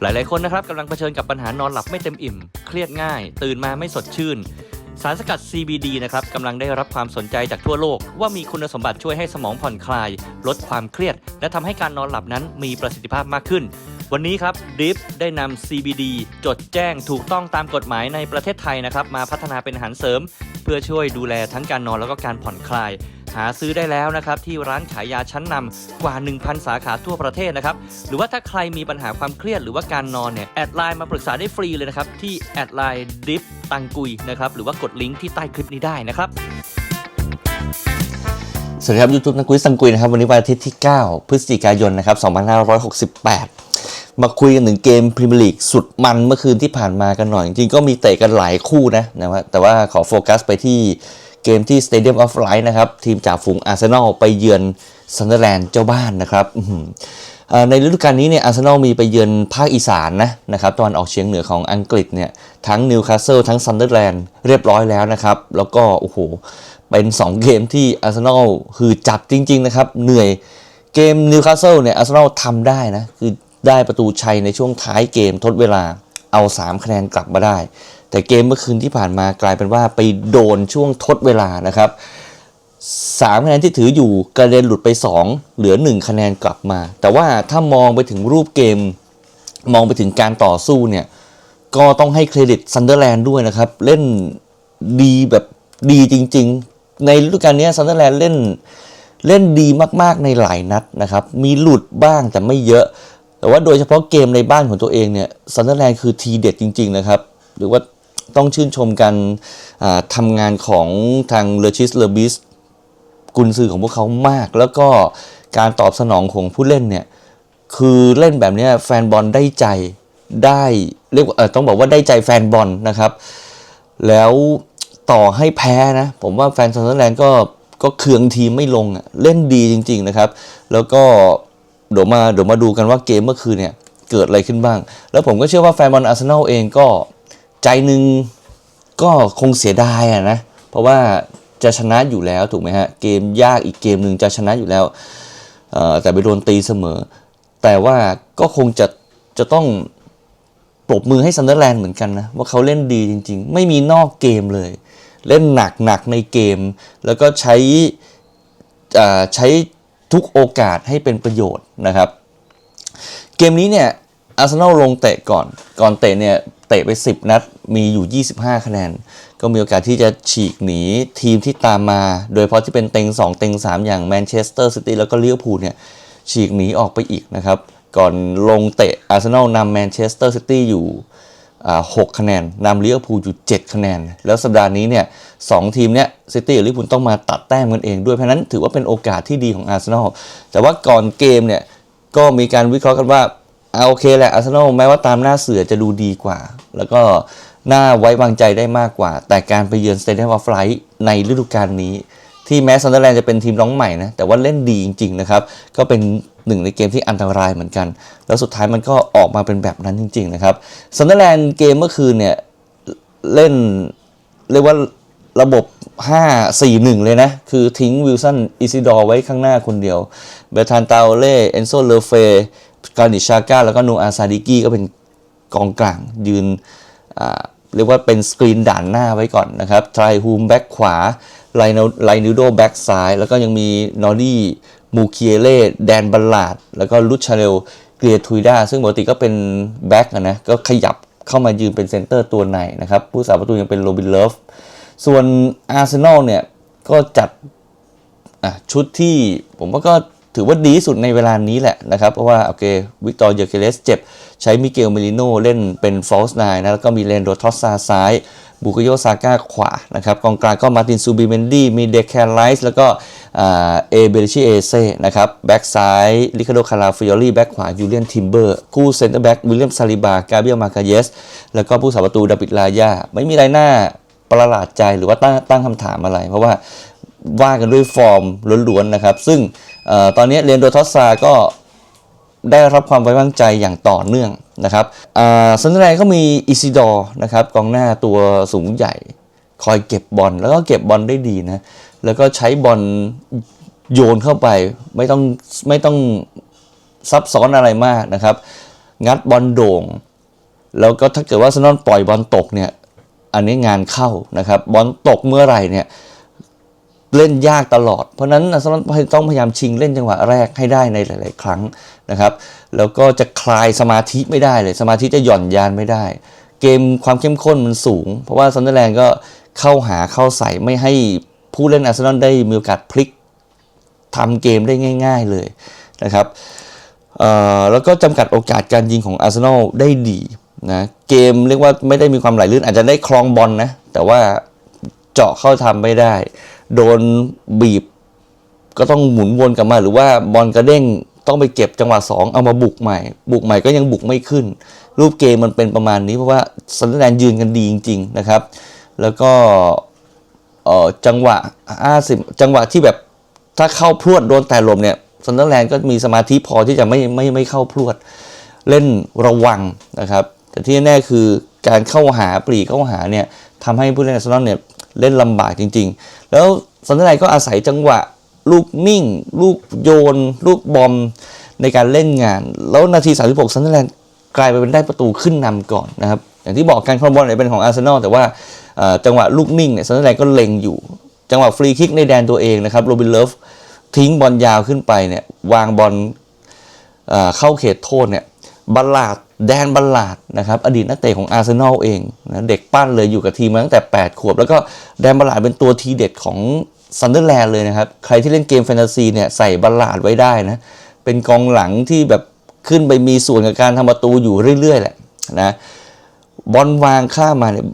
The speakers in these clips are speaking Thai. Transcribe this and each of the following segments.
หลายๆคนนะครับกำลังเผชิญกับปัญหานอนหลับไม่เต็มอิ่ม เครียดง่าย ตื่นมาไม่สดชื่น สารสกัด CBD นะครับกำลังได้รับความสนใจจากทั่วโลก ว่ามีคุณสมบัติช่วยให้สมองผ่อนคลาย ลดความเครียด และทำให้การนอนหลับนั้นมีประสิทธิภาพมากขึ้น วันนี้ครับดิฟได้นำ CBD จดแจ้งถูกต้องตามกฎหมายในประเทศไทยนะครับมาพัฒนาเป็นอาหารเสริม เพื่อช่วยดูแลทั้งการนอนแล้วก็การผ่อนคลาย หาซื้อได้แล้วนะครับที่ร้านขายยาชั้นนำกว่า 1,000 สาขาทั่วประเทศนะครับหรือว่าถ้าใครมีปัญหาความเครียดหรือว่าการนอนเนี่ยแอดไลน์มาปรึกษาได้ฟรีเลยนะครับที่แอดไลน์ดิฟตังกุยนะครับหรือว่ากดลิงก์ที่ใต้คลิปนี้ได้นะครับสวัสดีครับยูทูบนักกุยสังกุยนะครับวันนี้วันอาทิตย์ที่ 9 พฤศจิกายนนะครับ2568 มาคุยกันถึงเกมพรีเมียร์ลีกสุดมันเมื่อคืนที่ผ่านมากันหน่อย จริงก็มีเตะกันหลายคู่นะนะว่าแต่ว่าขอโฟกัสไปที่ เกมที่ Stadium of Light นะครับ ทีมจากฝูงอาร์เซนอลไปเยือนซันเดอร์แลนด์เจ้าบ้านนะครับในฤดูกาลนี้เนี่ยอาร์เซนอลมีไปเยือนภาคอีสานนะนะครับตอนออกเฉียงเหนือของอังกฤษเนี่ยทั้งนิวคาสเซิลทั้งซันเดอร์แลนด์เรียบร้อยแล้วนะครับ แล้วก็โอ้โหเป็น 2 เกมที่อาร์เซนอลคือจับจริง ๆ นะครับ เหนื่อยเกมนิวคาสเซิลเนี่ยอาร์เซนอลทำได้นะ คือได้ประตูชัยในช่วงท้ายเกมทดเวลาเอา 3 คะแนนกลับมาได้ แต่เกมเมื่อคืนที่ผ่านมากลายเป็นว่าไปโดนช่วงทดเวลานะครับ3คะแนนที่ถืออยู่กระเด็นหลุดไป 2 เหลือ 1 คะแนนกลับมา แต่ว่าถ้ามองไปถึงรูปเกม มองไปถึงการต่อสู้เนี่ย ก็ต้องให้เครดิตซันเดอร์แลนด์ด้วยนะครับ เล่นดีแบบดีจริง ๆ ในฤดูกาลนี้ซันเดอร์แลนด์เล่นเล่นดีมากๆในหลายนัดนะครับ มีหลุดบ้างแต่ไม่เยอะ แต่ว่าโดยเฉพาะเกมในบ้านของตัวเองเนี่ยซันเดอร์แลนด์คือทีเด็ดจริง ๆ นะครับ หรือว่า ต้องชื่นชมการทำงานของทางเลชิสเลอบิสกุนซือของพวกเขามาก แล้วก็การตอบสนองของผู้เล่นเนี่ย คือเล่นแบบนี้แฟนบอลได้ใจได้เรียกต้องบอกว่าได้ใจแฟนบอลนะครับ แล้วต่อให้แพ้นะ ผมว่าแฟนซันเดอร์แลนด์ก็ก็เคืองทีมไม่ลงอะเล่นดีจริง ๆนะครับ แล้วก็เดี๋ยวมาเดี๋ยวมาดูกันว่าเกมเมื่อคืนเนี่ยเกิดอะไรขึ้นบ้าง แล้วผมก็เชื่อว่าแฟนบอลอาร์เซนอลเองก็ ใจหนึ่งก็คงเสียดายอะนะ เพราะว่าจะชนะอยู่แล้วถูกไหมฮะ เกมยากอีกเกมหนึ่งจะชนะอยู่แล้ว แต่ไปโดนตีเสมอ แต่ว่าก็คงจะจะต้องปรบมือให้ซันเดอร์แลนด์เหมือนกันนะ ว่าเขาเล่นดีจริง ๆ ไม่มีนอกเกมเลย เล่นหนักหนักในเกม แล้วก็ใช้ใช้ทุกโอกาสให้เป็นประโยชน์นะครับ เกมนี้เนี่ย อาร์เซนอลลงเตะก่อน ก่อนเตะเนี่ยเตะไป 10 นัด มีอยู่ 25 คะแนน ก็มีโอกาสที่จะฉีกหนีทีมที่ตามมา โดยเฉพาะที่เป็นเต็ง 2 เต็ง 3 อย่างแมนเชสเตอร์ซิตี้แล้วก็ลิเวอร์พูลเนี่ยฉีกหนีออกไปอีกนะครับ ก่อนลงเตะอาร์เซนอลนำแมนเชสเตอร์ซิตี้อยู่อ่า6คะแนนนำลิเวอร์พูลอยู่ 7 คะแนน แล้วสัปดาห์นี้เนี่ยสองทีมเนี่ยซิตี้กับลิเวอร์พูลต้องมาตัดแต้มกันเองด้วย เพราะนั้นถือว่าเป็นโอกาสที่ดีของอาร์เซนอลแต่ว่าก่อนเกมเนี่ยก็มีการวิเคราะห์กันว่า เอาโอเคแหละอาร์เซนอลแม้ว่าตามหน้าเสือจะดูดีกว่า แล้วก็น่าไว้วางใจได้มากกว่า แต่การไปเยือนสเตเดียมออฟไลท์ในฤดูกาลนี้ ที่แม้ซันเดอร์แลนด์จะเป็นทีมน้องใหม่นะ แต่ว่าเล่นดีจริง ๆ นะครับ ก็เป็นหนึ่งในเกมที่อันตรายเหมือนกัน แล้วสุดท้ายมันก็ออกมาเป็นแบบนั้นจริง ๆ นะครับซันเดอร์แลนด์เกมเมื่อคืนเนี่ยเล่นเรียกว่าระบบ 5 4 1 เลยนะ คือทิ้งวิลสันอิซิดอร์ไว้ข้างหน้าคนเดียว เบทานตาเล่ เอนโซเลเฟ กานิชาก้าแล้วก็นูอาซาดิกี้ก็เป็นกองกลางยืนเรียกว่าเป็นสกรีนด่านหน้าไว้ก่อนนะครับทรฮูมแบ็กขวาไลนไลนิโดแบ็กซ้าย แล้วก็ยังมีนอรี่มูเคียเล่แดนบัลลาด แล้วก็ลุชาเรลเกลียทุยดาซึ่งปกติก็เป็นแบ็กนะก็ขยับเข้ามายืนเป็นเซนเตอร์ตัวในนะครับ ผู้สาประตูยังเป็นโรบินเลิฟส่วนอาร์เซนอลเนี่ย ก็จัดชุดที่ผมว่าก็ ถือว่าดีสุดในเวลานี้แหละนะครับ เพราะว่าโอเควิกตอร์เยอร์เคเลสเจ็บ ใช้มิเกลเมลิโนเล่นเป็นฟอลส์ไนนะ แล้วก็มีเลนโดทอสซาซ้าย บุกโยซาก้าขวานะครับกองกลางก็มาตินซูบิเมนดี้มีเดคแคลไลส์แล้วก็เอเบริชิเอเซ่นะครับแบ็กซ้ายลิคาโดคาราฟิออรี่แบ็กขวายูเลียนทิมเบอร์คู่เซนเตอร์แบ็กวิลเลียมซาลิบากาเบียลมาคาเยสแล้วก็ผู้สาประตูดาบิดลายาไม่มีไรน่าประหลาดใจหรือว่าตั้งตั้งคำถามอะไร เพราะว่า ว่ากันด้วยฟอร์มล้วนๆนะครับ ซึ่งออตอนนี้เรียนโดทอสซาก็ได้รับความไว้วางใจอย่างต่อเนื่องนะครับซันเดอร์ดก็มีอิซิดอร์นะครับกองหน้าตัวสูงใหญ่ คอยเก็บบอลแล้วก็เก็บบอลได้ดีนะแล้วก็ใช้บอลโยนเข้าไปไม่ต้องไม่ต้องซับซ้อนอะไรมากนะครับ งัดบอลโด่ง แล้วก็ถ้าเกิดว่าอาร์เซนอลปล่อยบอลตกเนี่ยอันนี้งานเข้านะครับบอลตกเมื่อไหร่เนี่ย เล่นยากตลอด เพราะนั้นอาร์เซนอลต้องพยายามชิงเล่นจังหวะแรกให้ได้ในหลาย ๆ ครั้งนะครับ แล้วก็จะคลายสมาธิไม่ได้เลย สมาธิจะหย่อนยานไม่ได้ เกมความเข้มข้นมันสูง เพราะว่าซันเดอร์แลนด์ก็เข้าหาเข้าใส่ไม่ให้ผู้เล่นอาร์เซนอลได้มีโอกาสพลิกทำเกมได้ง่าย ๆ เลยนะครับแล้วก็จำกัดโอกาสการยิงของอาร์เซนอลได้ดีนะเกมเรียกว่าไม่ได้มีความไหลลื่นอาจจะได้คลองบอลนะแต่ว่าเจาะเข้าทำไม่ได้ โดนบีบ ก็ต้องหมุนวนกลับมา หรือว่าบอลกระเด้งต้องไปเก็บจังหวะสองเอามาบุกใหม่ บุกใหม่ก็ยังบุกไม่ขึ้น รูปเกมมันเป็นประมาณนี้เพราะว่าซันต์แลนด์ยืนกันดีจริง ๆ นะครับ แล้วก็จังหวะ 50 จังหวะที่แบบถ้าเข้าพรวดโดนแต่ลมเนี่ยซันเดอร์แลนด์ก็มีสมาธิพอที่จะไม่ไม่ไม่เข้าพรวดเล่นระวังนะครับ แต่ที่แน่คือการเข้าหาปรีเข้าหาเนี่ยทำให้ผู้เล่นอาร์เซนอลเนี่ย เล่นลำบากจริง ๆ แล้วซันเดอร์แลนด์ก็อาศัยจังหวะลูกนิ่ง ลูกโยน ลูกบอมในการเล่นงาน แล้วนาที 36ซันเดอร์แลนด์กลายไปเป็นได้ประตูขึ้นนำก่อนนะครับ อย่างที่บอกการครองบอลเนี่ยเป็นของอาร์เซนอลแต่ว่าจังหวะลูกนิ่งเนี่ยซันเดอร์แลนด์ก็เล็งอยู่ จังหวะฟรีคิกในแดนตัวเองนะครับโรบินเลิฟทิ้งบอลยาวขึ้นไปเนี่ยวางบอลเข้าเขตโทษเนี่ย บัลลาดแดนบัลลาดนะครับอดีตนักเตะของอาร์เซนอลเองนะเด็กปั้นเลยอยู่กับทีมมาตั้งแต่ 8 ขวบ แล้วก็แดนบัลลาดเป็นตัวทีเด็ดของซันเดอร์แลนด์เลยนะครับ ใครที่เล่นเกมแฟนตาซีเนี่ยใส่บัลลาดไว้ได้นะเป็นกองหลังที่แบบขึ้นไปมีส่วนกับการทำประตูอยู่เรื่อย ๆ แหละนะบอลวางข้ามมาเนี่ย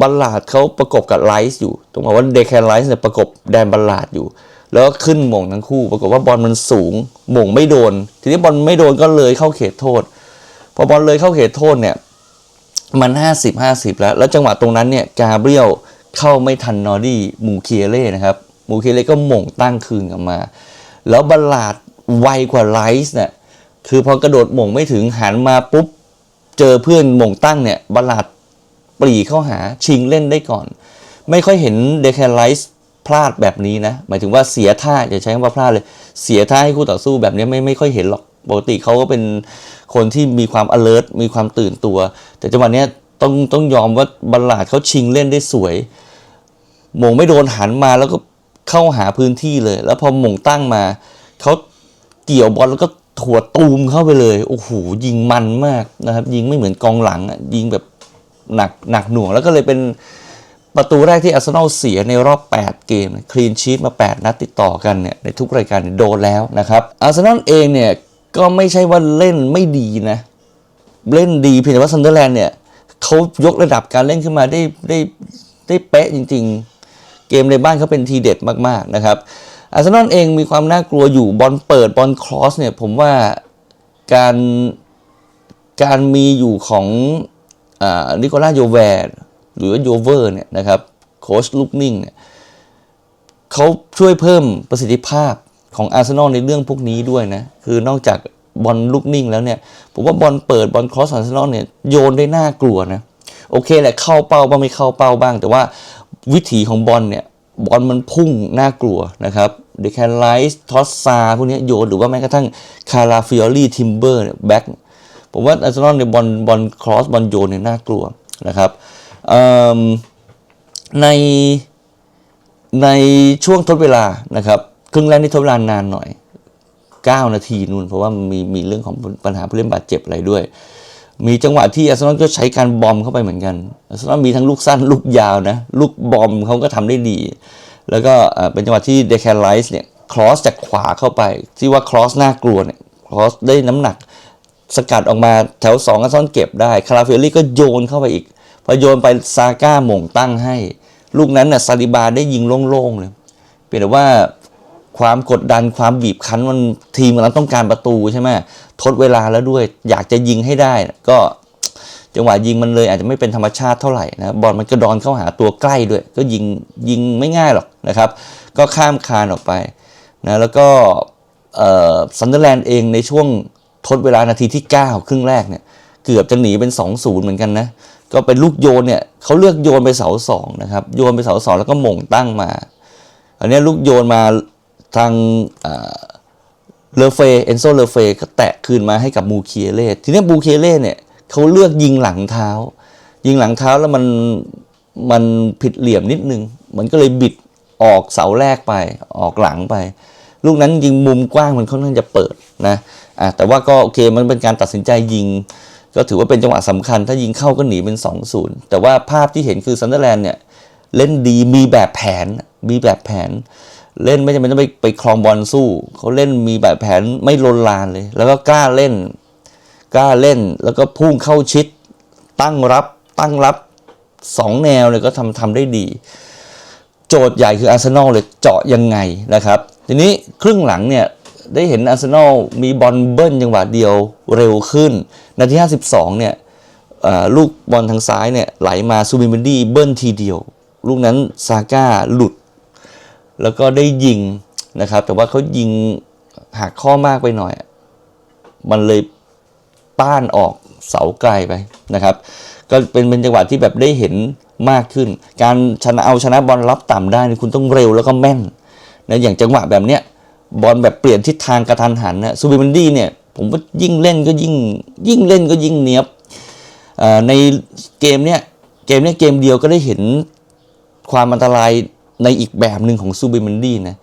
บัลลาดเขาประกบกับไลซ์อยู่ต้องบอกว่าเดคแคนไลซ์เนี่ยประกบแดนบัลลาดอยู่ แล้วก็ขึ้นหม่งทั้งคู่ ปรากฏว่าบอลมันสูงหม่งไม่โดน ทีนี้บอลไม่โดนก็เลยเข้าเขตโทษ พอบอลเลยเข้าเขตโทษเนี่ยมันห้าสิบห้าสิบแล้ว แล้วจังหวะตรงนั้นเนี่ยกาเบรียลเข้าไม่ทันนอร์ดี้มูเคียเล่นะครับมูเคียเล่ก็หม่งตั้งคืนกลับมา แล้วบัลลาดไวกว่าไลซ์เนี่ยคือพอกระโดดหม่งไม่ถึงหันมาปุ๊บ เจอเพื่อนหม่งตั้งเนี่ยบัลลาดปรีเข้าหาชิงเล่นได้ก่อน ไม่ค่อยเห็นเดคแคนไลซ์พลาดแบบนี้นะ หมายถึงว่าเสียท่าอย่าใช้คำว่าพลาดเลย เสียท่าให้คู่ต่อสู้แบบนี้ไม่ไม่ค่อยเห็นหรอกปกติเขาก็เป็น คนที่มีความ alert มีความตื่นตัว แต่จังหวะเนี้ยต้องต้องยอมว่าบัลลาดเขาชิงเล่นได้สวย หมงไม่โดนหันมาแล้วก็เข้าหาพื้นที่เลย แล้วพอหมงตั้งมา เขาเกี่ยวบอลแล้วก็ถั่วตูมเข้าไปเลย โอ้โหยิงมันมากนะครับ ยิงไม่เหมือนกองหลังอะยิงแบบหนักหนักหน่วง แล้วก็เลยเป็นประตูแรกที่อาร์เซนอลเสียในรอบ 8 เกม คลีนชีตมา 8 นัดติดต่อกันเนี่ยในทุกรายการโดนแล้วนะครับอาร์เซนอลเองเนี่ย ก็ไม่ใช่ว่าเล่นไม่ดีนะ เล่นดีเพียงแต่ว่าซันเดอร์แลนด์เนี่ยเขายกระดับการเล่นขึ้นมาได้ได้ได้เป๊ะจริง ๆ เกมในบ้านเขาเป็นทีเด็ดมากๆนะครับอาร์เซนอลเองมีความน่ากลัวอยู่บอลเปิดบอลครอสเนี่ยผมว่าการการมีอยู่ของอ่านิโคล่าโยแวร์หรือว่าโยเวอร์เนี่ยนะครับโค้ชลูกนิ่งเนี่ยเขาช่วยเพิ่มประสิทธิภาพ ของอาร์เซนอลในเรื่องพวกนี้ด้วยนะ คือนอกจากบอลลูกนิ่งแล้วเนี่ย ผมว่าบอลเปิดบอลครอสอาร์เซนอลเนี่ยโยนได้น่ากลัวนะ โอเคแหละเข้าเป้าบ้างไม่เข้าเป้าบ้าง แต่ว่าวิถีของบอลเนี่ยบอลมันพุ่งน่ากลัวนะครับเดคแคนไลส์ทอสซาพวกนี้โยนหรือว่าแม้กระทั่งคาราฟิออรี่ทิมเบอร์แบ็กผมว่าอาร์เซนอลเนี่ยบอลบอลครอสบอลโยนเนี่ยน่ากลัวนะครับในในช่วงทดเวลานะครับ ครึ่งแรกนี่ทดเวลานานหน่อย 9 นาทีนู่นเพราะว่ามีมีเรื่องของปัญหาผู้เล่นบาดเจ็บอะไรด้วย มีจังหวะที่อาร์เซนอลก็ใช้การบอมเข้าไปเหมือนกันอาร์เซนอลมีทั้งลูกสั้นลูกยาวนะ ลูกบอมเขาก็ทำได้ดี แล้วก็เป็นจังหวะที่เดคแคนไลส์เนี่ยครอสจากขวาเข้าไป ที่ว่าครอสน่ากลัวเนี่ยครอสได้น้ำหนักสกัดออกมาแถว2อาร์เซนอลเก็บได้ คาราเฟลลี่ก็โยนเข้าไปอีก พอโยนไปซาก้าหม่งตั้งให้ ลูกนั้นน่ะซาลิบาได้ยิงโล่งๆเลยเพียงแต่ว่า ความกดดันความบีบคั้นมันทีมมันต้องการประตูใช่ไหมทดเวลาแล้วด้วยอยากจะยิงให้ได้ ก็จังหวะยิงมันเลยอาจจะไม่เป็นธรรมชาติเท่าไหร่นะบอลมันกระดอนเข้าหาตัวใกล้ด้วย ก็ยิงยิงไม่ง่ายหรอกนะครับ ก็ข้ามคานออกไปนะแล้วก็ซันเดอร์แลนด์เองในช่วงทดเวลานาทีที่ 9 ครึ่งแรกเนี่ยเกือบจะหนีเป็น 2-0 เหมือนกันนะก็เป็นลูกโยนเนี่ยเขาเลือกโยนไปเสาสองนะครับโยนไปเสาสองแล้วก็หม่งตั้งมาอันนี้ลูกโยนมา ทางเลเฟเอนโซเลเฟก็แตะคืนมาให้กับมูเคียเล่ทีนี้มูเคียเล่เนี่ยเขาเลือกยิงหลังเท้า ยิงหลังเท้าแล้วมันมันผิดเหลี่ยมนิดนึง มันก็เลยบิดออกเสาแรกไปออกหลังไป ลูกนั้นยิงมุมกว้างมันค่อนข้างจะเปิดนะอะแต่ว่าก็โอเคมันเป็นการตัดสินใจยิง ก็ถือว่าเป็นจังหวะสำคัญ ถ้ายิงเข้าก็หนีเป็น 2-0 แต่ว่าภาพที่เห็นคือซันเดอร์แลนด์เนี่ยเล่นดีมีแบบแผนมีแบบแผน เล่นไม่จำเป็นต้องไปไปคลองบอลสู้ เขาเล่นมีแบบแผนไม่ลนลานเลย แล้วก็กล้าเล่น กล้าเล่นแล้วก็พุ่งเข้าชิด ตั้งรับ ตั้งรับสองแนวเลยก็ทำทำได้ดี โจทย์ใหญ่คืออาร์เซนอลเลยเจาะยังไงนะครับ ทีนี้ครึ่งหลังเนี่ยได้เห็นอาร์เซนอลมีบอลเบิ้ลจังหวะเดียวเร็วขึ้น นาที 52 เนี่ยเอ่อลูกบอลทางซ้ายเนี่ยไหลมาซูบิเมนดี้เบิ้ลทีเดียว ลูกนั้นซาก้าหลุด แล้วก็ได้ยิงนะครับ แต่ว่าเขายิงหักข้อมากไปหน่อย มันเลยป้านออกเสาไกลไปนะครับ ก็เป็นเป็นจังหวะที่แบบได้เห็นมากขึ้น การชนะเอาชนะบอลรับต่ำได้นี่คุณต้องเร็วแล้วก็แม่นนะอย่างจังหวะแบบเนี้ยบอลแบบเปลี่ยนทิศทางกระทันหันนะซูบิมันดี้เนี่ยผมว่ายิ่งเล่นก็ยิ่งยิ่งเล่นก็ยิ่งเนี้ยบในเกมเนี้ยเกมเนี้ยเกมเดียวก็ได้เห็นความอันตราย ในอีกแบบหนึ่งของซูบิมันดี้นะ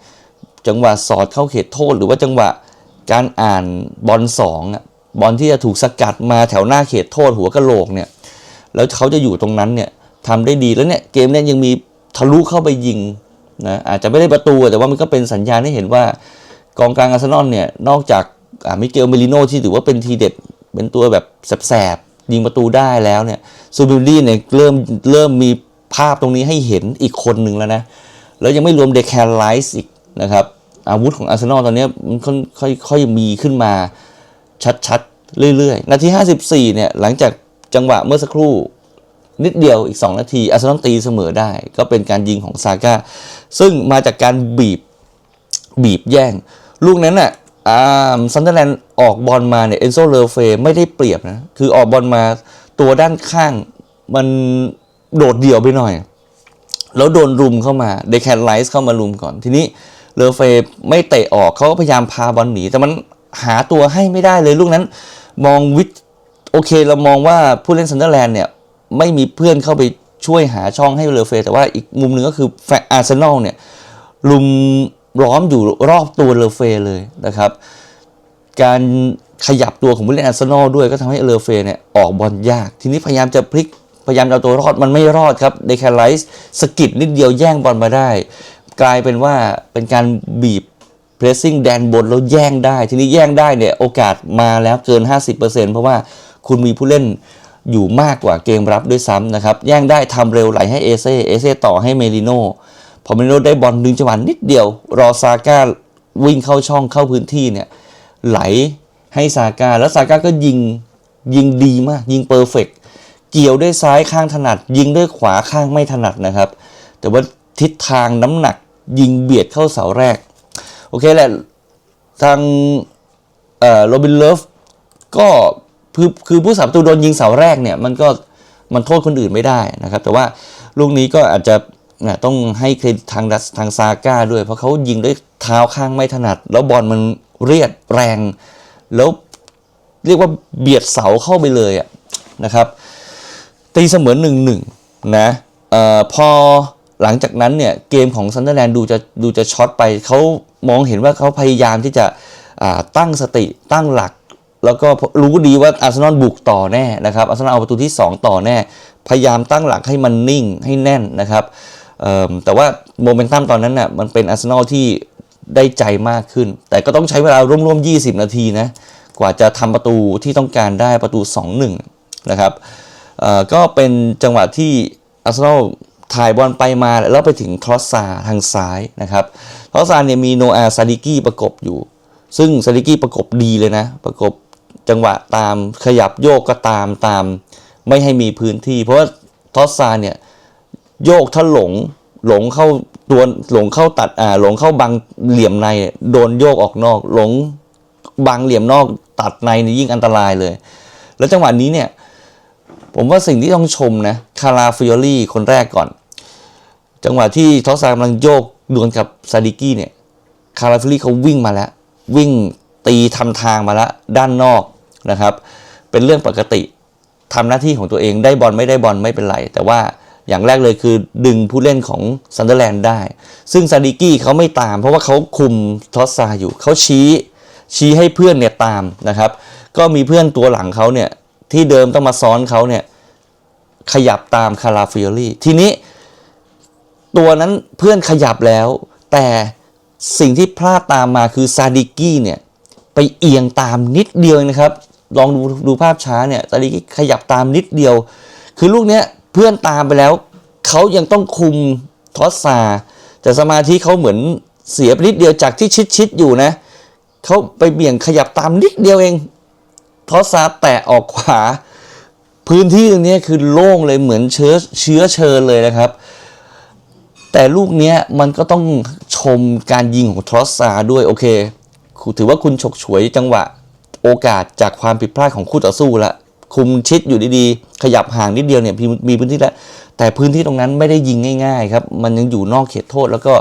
จังหวะสอดเข้าเขตโทษ หรือว่าจังหวะการอ่านบอลสองบอลที่จะถูกสกัดมาแถวหน้าเขตโทษหัวกะโหลกเนี่ยแล้วเขาจะอยู่ตรงนั้นเนี่ยทำได้ดีแล้วเนี่ยเกมเนี้ยังมีทะลุเข้าไปยิงนะอาจจะไม่ได้ประตูแต่ว่ามันก็เป็นสัญญาณให้เห็นว่ากองกลางอาร์เซนอลเนี่ยนอกจากมิเกลเมลิโนที่ถือว่าเป็นทีเด็ดเป็นตัวแบบแสบๆยิงประตูได้แล้วเนี่ยซูบิลลี่เนี่ยเริ่มเริ่มมีภาพตรงนี้ให้เห็นอีกคนหนึ่งแล้วนะ แล้วยังไม่รวมเดคแคลไลส์อีกนะครับอาวุธของอาร์เซนอลตอนนี้มันค่อยค่อยค่อยมีขึ้นมาชัดๆ เรื่อยๆ นาที 54 เนี่ย หลังจากจังหวะเมื่อสักครู่ นิดเดียวอีก 2 นาที อาร์เซนอลตีเสมอได้ ก็เป็นการยิงของซาก้า ซึ่งมาจากการบีบ บีบแย่ง ลูกนั้นน่ะอ่าซันเดอร์แลนด์ออกบอลมาเนี่ย เอนโซเลเฟไม่ได้เปรียบนะ คือออกบอลมาตัวด้านข้างมันโดดเดี่ยวไปหน่อย แล้วโดนรุมเข้ามาเดคแคนไลส์เข้ามารุมก่อน ทีนี้เลอเฟไม่เตะออกเขาก็พยายามพาบอลหนี แต่มันหาตัวให้ไม่ได้เลยลูกนั้น มองวิทโอเคเรามองว่าผู้เล่นซันเดอร์แลนด์เนี่ยไม่มีเพื่อนเข้าไปช่วยหาช่องให้เลอเฟแต่ว่าอีกมุมหนึ่งก็คือแฟอาร์เซนอลเนี่ยลุมล้อมอยู่รอบตัวเลอเฟเลยนะครับ การขยับตัวของผู้เล่นอาร์เซนอลด้วยก็ทำให้เลอเฟเนี่ยออกบอลยาก ทีนี้พยายามจะพลิก พยายามเอาตัวรอดมันไม่รอดครับเดคาไลส์สกิดนิดเดียวแย่งบอลมาได้ กลายเป็นว่าเป็นการบีบเพรสซิ่งแดนบนแล้วแย่งได้ ทีนี้แย่งได้เนี่ยโอกาสมาแล้วเกิน 50%เพราะว่าคุณมีผู้เล่นอยู่มากกว่าเกมรับด้วยซ้ำนะครับ แย่งได้ทำเร็วไหลให้เอเซ่เอเซ่ต่อให้เมลิโนพอเมลิโนได้บอลดึงจังหวะนิดเดียว รอซาก้าวิ่งเข้าช่องเข้าพื้นที่เนี่ยไหลให้ซาก้าแล้วซาก้าก็ยิงยิงดีมาก ยิงเพอร์เฟก เกี่ยวด้วยซ้ายข้างถนัด ยิงด้วยขวาข้างไม่ถนัดนะครับ แต่ว่าทิศทางน้ำหนักยิงเบียดเข้าเสาแรก โอเคแหละ ทางโรบินเลิฟก็คือคือผู้สาประตูโดนยิงเสาแรกเนี่ย มันก็มันโทษคนอื่นไม่ได้นะครับ แต่ว่าลูกนี้ก็อาจจะนะต้องให้เครดิตทางดัสทางซาก้าด้วย เพราะเขายิงด้วยเท้าข้างไม่ถนัด แล้วบอลมันเรียดแรง แล้วเรียกว่าเบียดเสาเข้าไปเลยอะนะครับ ตีเสมอหนึ่งหนึ่งนะเอ่อพอหลังจากนั้นเนี่ยเกมของซันเดอร์แลนด์ดูจะดูจะช็อตไปเขามองเห็นว่าเขาพยายามที่จะตั้งสติตั้งหลัก แล้วก็รู้ดีว่าอาร์เซนอลบุกต่อแน่นะครับอาร์เซนอลเอาประตูที่ 2 ต่อแน่ พยายามตั้งหลักให้มันนิ่งให้แน่นนะครับแต่ว่าโมเมนตัมตอนนั้นน่ะมันเป็นอาร์เซนอลที่ได้ใจมากขึ้น แต่ก็ต้องใช้เวลาร่วมๆ20 นาทีนะกว่าจะทำประตูที่ต้องการได้ประตู 2-1 นะครับ ก็เป็นจังหวะที่อาร์เซนอลถ่ายบอลไปมาแล้วไปถึงครอสซาทางซ้ายนะครับครอสซาเนี่ยมีโนอาซาดิกี้ประกบอยู่ ซึ่งซาดิกี้ประกบดีเลยนะ ประกบจังหวะตามขยับโยกก็ตามตาม ไม่ให้มีพื้นที่ เพราะว่าทอสซาเนี่ยโยกถ้าหลงหลงเข้าตัวหลงเข้าตัดอ่าหลงเข้าบังเหลี่ยมในโดนโยกออกนอก หลงบังเหลี่ยมนอกตัดในนี่ยิ่งอันตรายเลย แล้วจังหวะนี้เนี่ย ผมว่าสิ่งที่ต้องชมนะคาราฟิโอลี่คนแรกก่อน จังหวะที่ทอสซากำลังโยกดวลกับซาดิกี้เนี่ยคาราฟิโอลี่เขาวิ่งมาแล้ว วิ่งตีทำทางมาแล้วด้านนอกนะครับ เป็นเรื่องปกติทำหน้าที่ของตัวเองได้บอลไม่ได้บอลไม่เป็นไร แต่ว่าอย่างแรกเลยคือดึงผู้เล่นของซันเดอร์แลนด์ได้ ซึ่งซาดิกี้เขาไม่ตาม เพราะว่าเขาคุมทอสซาอยู่เขาชี้ชี้ให้เพื่อนเนี่ยตามนะครับ ก็มีเพื่อนตัวหลังเขาเนี่ย ที่เดิมต้องมาซ้อนเขาเนี่ยขยับตามคาราฟิโอลี่ทีนี้ ตัวนั้นเพื่อนขยับแล้ว แต่สิ่งที่พลาดตามมาคือซาดิกี้เนี่ยไปเอียงตามนิดเดียวเองนะครับ ลองดูดูภาพช้าเนี่ยซาดิกี้ขยับตามนิดเดียว คือลูกเนี้ยเพื่อนตามไปแล้ว เขายังต้องคุมทอสซาแต่สมาธิเขาเหมือนเสียไปนิดเดียวจากที่ชิดชิดอยู่นะเขาไปเบี่ยงขยับตามนิดเดียวเอง ทอสซาแตะออกขวา พื้นที่ตรงนี้คือโล่งเลยเหมือนเชื้อเชื้อเชิญเลยนะครับ แต่ลูกนี้มันก็ต้องชมการยิงของทรอสซาด้วยโอเคถือว่าคุณฉกฉวยจังหวะโอกาสจากความผิดพลาดของคู่ต่อสู้ละคุมชิดอยู่ดีๆ ขยับห่างนิดเดียวเนี่ยมีมีพื้นที่แล้วแต่พื้นที่ตรงนั้นไม่ได้ยิงง่าย ๆ ครับ มันยังอยู่นอกเขตโทษแล้วก็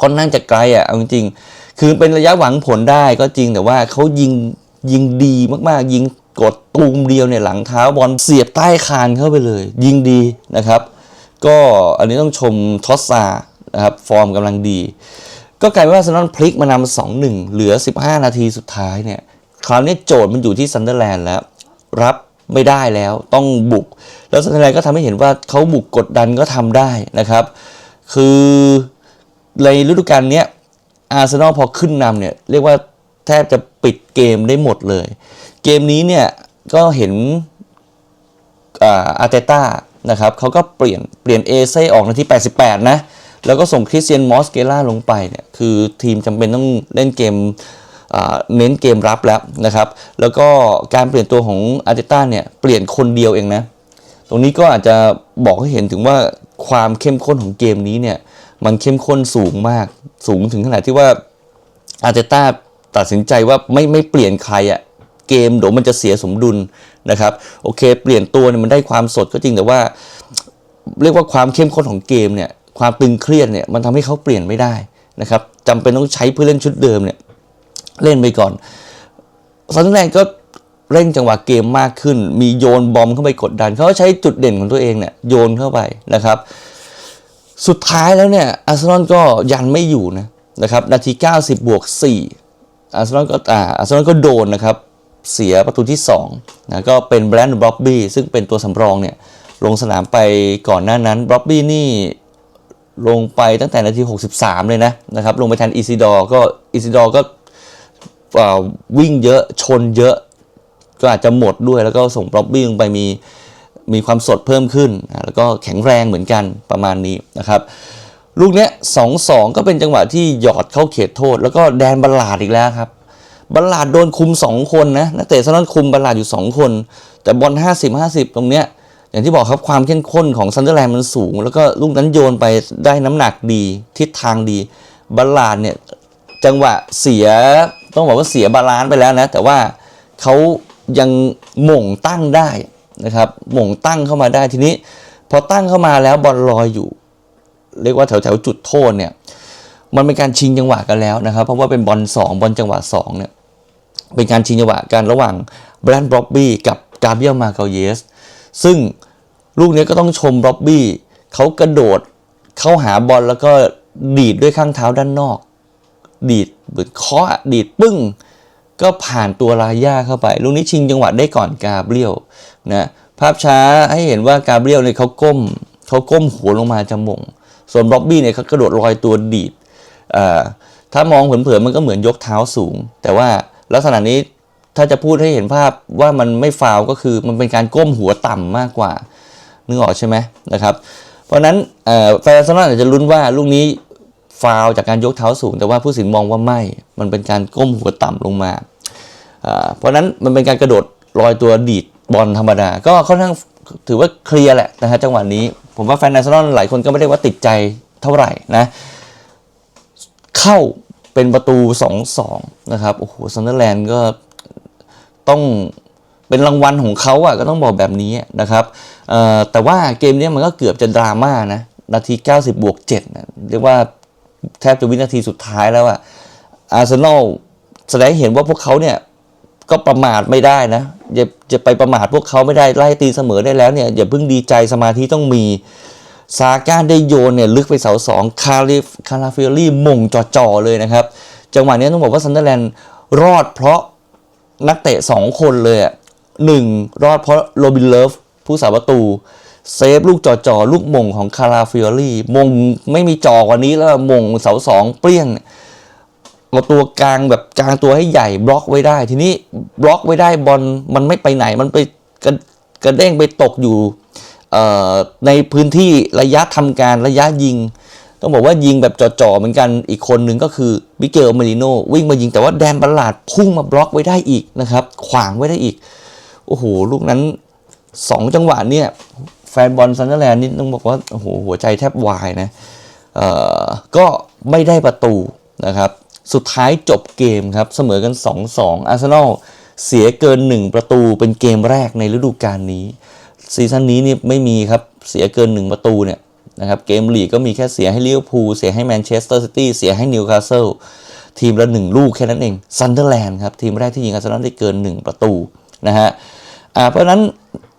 ค่อนข้างจะไกลอะเอาจริงๆคือเป็นระยะหวังผลได้ก็จริงแต่ว่าเขายิง ยิงดีมากๆ ยิงกดตูมเดียวเนี่ยหลังเท้าบอลเสียบใต้คานเข้าไปเลย ยิงดีนะครับ ก็อันนี้ต้องชมทอสซานะครับฟอร์มกำลังดี ก็กลายเป็นว่าอาร์เซนอลพลิกมานำสองหนึ่งเหลือ 15 นาทีสุดท้ายเนี่ยคราวนี้โจทย์มันอยู่ที่ซันเดอร์แลนด์แล้ว รับไม่ได้แล้วต้องบุก แล้วซันเดอร์แลนด์ก็ทำให้เห็นว่าเขาบุกกดดันก็ทำได้นะครับ คือในฤดูกาลนี้อาร์เซนอลพอขึ้นนำเนี่ยเรียกว่า แทบจะปิดเกมได้หมดเลย เกมนี้เนี่ยก็เห็นอาร์เตต้านะครับเขาก็เปลี่ยนเปลี่ยนเอเซ่ออกนาที 88 นะ แล้วก็ส่งคริสเตียนมอสเกล่าลงไปเนี่ยคือทีมจำเป็นต้องเล่นเกมเน้นเกมรับแล้วนะครับ แล้วก็การเปลี่ยนตัวของอาร์เตต้าเนี่ยเปลี่ยนคนเดียวเองนะ ตรงนี้ก็อาจจะบอกให้เห็นถึงว่าความเข้มข้นของเกมนี้เนี่ยมันเข้มข้นสูงมากสูงถึงขนาดที่ว่าอาร์เตต้า ตัดสินใจว่าไม่ไม่เปลี่ยนใครอะเกมเดี๋ยวมันจะเสียสมดุลนะครับโอเค เปลี่ยนตัวเนี่ยมันได้ความสดก็จริงแต่ว่า เรียกว่าความเข้มข้นของเกมเนี่ยความตึงเครียดเนี่ยมันทำให้เขาเปลี่ยนไม่ได้นะครับจำเป็นต้องใช้ผู้เล่นชุดเดิมเนี่ยเล่นไปก่อนซันแลนด์ก็เร่งจังหวะเกมมากขึ้น มีโยนบอมเข้าไปกดดัน เขาใช้จุดเด่นของตัวเองเนี่ยโยนเข้าไปนะครับ สุดท้ายแล้วเนี่ยอาร์เซนอลก็ยันไม่อยู่นะนะครับ นาที 90 บวก 4 อาร์เซนอลก็อ่าอาร์เซนอลก็โดนนะครับเสียประตูที่2นะก็เป็นแบรนด์บล็อบบี้ซึ่งเป็นตัวสำรองเนี่ยลงสนามไปก่อนหน้านั้นบล็อบบี้นี่ลงไปตั้งแต่นาที 63 เลยนะนะครับลงไปแทนอีซิดอร์ก็อีซิดอร์ก็วิ่งเยอะชนเยอะก็อาจจะหมดด้วยแล้วก็ส่งบล็อบบี้ลงไปมีมีความสดเพิ่มขึ้นอะแล้วก็แข็งแรงเหมือนกันประมาณนี้นะครับ ลูกเนี้ยสองสองก็เป็นจังหวะที่หยอดเข้าเขตโทษ แล้วก็แดนบัลลาดอีกแล้วครับบัลลาดโดนคุม 2 คนนะนักเตะซนั้นคุมบัลลาดอยู่ 2 คน แต่บอล50 50 ตรงเนี้ยอย่างที่บอกครับความเข้มข้นของซันเดอร์แลนด์มันสูง แล้วก็ลูกนั้นโยนไปได้น้ำหนักดีทิศทางดีบัลลาดเนี่ยจังหวะเสียต้องบอกว่าเสียบาลานซ์ไปแล้วนะ แต่ว่าเขายังหม่งตั้งได้นะครับหม่งตั้งเข้ามาได้ทีนี้ พอตั้งเข้ามาแล้วบอลลอยอยู่ เรียกว่าแถวแถวๆจุดโทษเนี่ยมันเป็นการชิงจังหวะกันแล้วนะครับ เพราะว่าเป็นบอลสองบอลจังหวะสองเนี่ยเป็นการชิงจังหวะกันระหว่างแบรนด์บล็อบบี้กับกาเบียลมาเกาเยส ซึ่งลูกนี้ก็ต้องชมบล็อบบี้เขากระโดดเข้าหาบอลแล้วก็ดีดด้วยข้างเท้าด้านนอก ดีดเหมือนเคาะดีดปึ้ง ก็ผ่านตัวลาย่าเข้าไป ลูกนี้ชิงจังหวะได้ก่อนกาเบียลนะภาพช้าให้เห็นว่ากาเบียลเนี่ยเขาก้มเขาก้มหัวลงมาจะหมง ส่วนบล็อบบี้เนี่ยเขากระโดดลอยตัวดีดถ้ามองเผินๆมันก็เหมือนยกเท้าสูง แต่ว่าลักษณะนี้ถ้าจะพูดให้เห็นภาพว่ามันไม่ฟาวก็คือมันเป็นการก้มหัวต่ำมากกว่านึกออกใช่ไหมนะครับ เพราะนั้นแฟนอาร์เซนอลอาจจะลุ้นว่าลูกนี้ฟาวจากการยกเท้าสูง แต่ว่าผู้สินมองว่าไม่มันเป็นการก้มหัวต่ำลงมา เพราะฉะนั้นมันเป็นการกระโดดลอยตัวดีดบอลธรรมดา ก็ค่อนข้างถือว่าเคลียร์แหละนะฮะจังหวะนี้ ผมว่าแฟนอาร์เซนอลหลายคนก็ไม่ได้ว่าติดใจเท่าไหร่นะเข้าเป็นประตู 2-2 นะครับโอ้โหซันเดอร์แลนด์ก็ต้องเป็นรางวัลของเขาอะก็ต้องบอกแบบนี้นะครับแต่ว่าเกมนี้มันก็เกือบจะดราม่านะนาที 90 บวก7นะเรียกว่าแทบจะวินาทีสุดท้ายแล้วอะอาร์เซนอลแสดงให้เห็นว่าพวกเขาเนี่ย ก็ประมาทไม่ได้นะอย่าจะไปประมาทพวกเขาไม่ได้ไล่ตีเสมอได้แล้วเนี่ยอย่าเพิ่งดีใจสมาธิต้องมีซาก้าได้โยนเนี่ยลึกไปเสาสองคาริฟคาราฟิโอลี่มงจ่อๆเลยนะครับ จังหวะนี้ต้องบอกว่าซันเดอร์แลนด์รอดเพราะนักเตะ 2 คนเลยอะหนึ่งรอดเพราะโรบินเลิฟผู้สาประตู เซฟลูกจ่อๆลูกมงของคาราฟิโอลี่มงไม่มีจ่อกว่านี้แล้วมงเสาสองเปรี้ยง เอาตัวกลางแบบกลางตัวให้ใหญ่บล็อกไว้ได้ ทีนี้บล็อกไว้ได้บอลมันไม่ไปไหนมันไปกระกระเด้งไปตกอยู่ในพื้นที่ระยะทำการระยะยิง ต้องบอกว่ายิงแบบจ่อๆเหมือนกันอีกคนหนึ่งก็คือมิเกลเมริโนวิ่งมายิงแต่ว่าแดนบัลลาดพุ่งมาบล็อกไว้ได้อีกนะครับ ขวางไว้ได้อีก โอ้โห ลูกนั้นสองจังหวะเนี่ยแฟนบอลซันเดอร์แลนด์นี่ต้องบอกว่าโอ้โหหัวใจแทบวายนะก็ไม่ได้ประตูนะครับ สุดท้ายจบเกมครับ เสมอกัน 2-2 อาร์เซนอลเสียเกิน 1 ประตูเป็นเกมแรกในฤดูกาลนี้ ซีซั่นนี้นี่ไม่มีครับ เสียเกิน 1 ประตูเนี่ยนะครับเกมลีกก็มีแค่เสียให้ลิเวอร์พูลเสียให้แมนเชสเตอร์ซิตี้เสียให้นิวคาสเซิลทีมละ 1 ลูกแค่นั้นเองซันเดอร์แลนด์ครับ ทีมแรกที่ยิงอาร์เซนอลได้เกิน 1 ประตูนะฮะอ่าเพราะฉะนั้น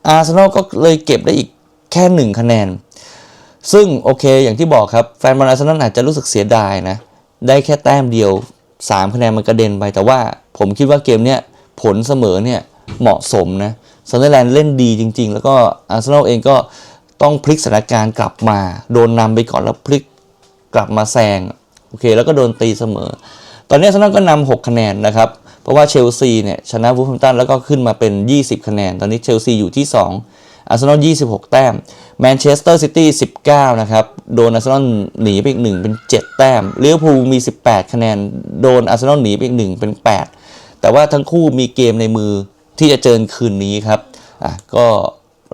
อาร์เซนอลก็เลยเก็บได้อีกแค่ 1 คะแนน ซึ่งโอเคอย่างที่บอกครับ แฟนบอลอาร์เซนอลอาจจะรู้สึกเสียดายนะ ได้แค่แต้มเดียว3คะแนนมันกระเด็นไป แต่ว่าผมคิดว่าเกมเนี้ยผลเสมอเนี่ยเหมาะสมนะซันเดอร์แลนด์เล่นดีจริง ๆ แล้วก็อาร์เซนอลเองก็ต้องพลิกสถานการณ์กลับมา โดนนำไปก่อนแล้วพลิกกลับมาแซงโอเค แล้วก็โดนตีเสมอ ตอนนี้อาร์เซนอลก็นำ6คะแนนนะครับ เพราะว่าเชลซีเนี่ยชนะวูฟแฮมตันแล้วก็ขึ้นมาเป็น 20 คะแนน ตอนนี้เชลซีอยู่ที่ 2 อาร์เซนอล 26 แต้ม แมนเชสเตอร์ซิตี้ 19 นะครับ โดนอาร์เซนอลหนีไปอีก 1 เป็น 7 แต้มลิเวอร์พูลมี 18 คะแนน โดนอาร์เซนอลหนีไปอีก 1 เป็น 8 แต่ว่าทั้งคู่มีเกมในมือที่จะเจอคืนนี้ครับ อะ ก็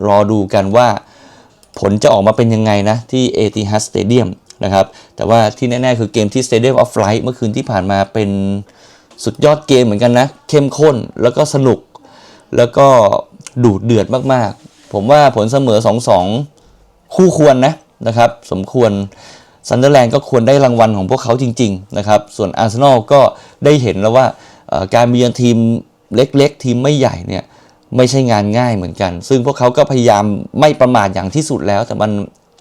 รอดูกันว่าผลจะออกมาเป็นยังไงนะ ที่เอติฮัสสเตเดียมนะครับ แต่ว่าที่แน่ ๆ คือเกมที่ Stadium of Light เมื่อคืนที่ผ่านมาเป็นสุดยอดเกมเหมือนกันนะ เข้มข้นแล้วก็สนุก แล้วก็ดูดเดือดมาก ผมว่าผลเสมอ 2-2 คู่ควรนะนะครับ สมควรซันเดอร์แลนด์ก็ควรได้รางวัลของพวกเขาจริง ๆ นะครับ ส่วนอาร์เซนอลก็ได้เห็นแล้วว่าการมีเยือนทีมเล็ก ๆ ทีมไม่ใหญ่เนี่ยไม่ใช่งานง่ายเหมือนกัน ซึ่งพวกเขาก็พยายามไม่ประมาทอย่างที่สุดแล้ว แต่มัน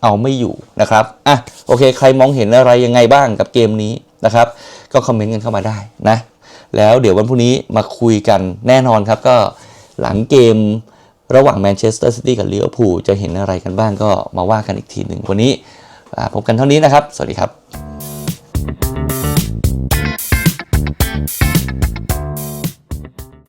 เอาไม่อยู่นะครับ อะ โอเค ใครมองเห็นอะไรยังไงบ้างกับเกมนี้นะครับ ก็คอมเมนต์กันเข้ามาได้นะ แล้วเดี๋ยววันพรุ่งนี้มาคุยกันแน่นอนครับ ก็หลังเกม ระหว่างแมนเชสเตอร์ซิตี้กับลิเวอร์พูลจะเห็นอะไรกันบ้างก็มาว่ากันอีกทีหนึ่งวันนี้พบกันเท่านี้นะครับ สวัสดีครับ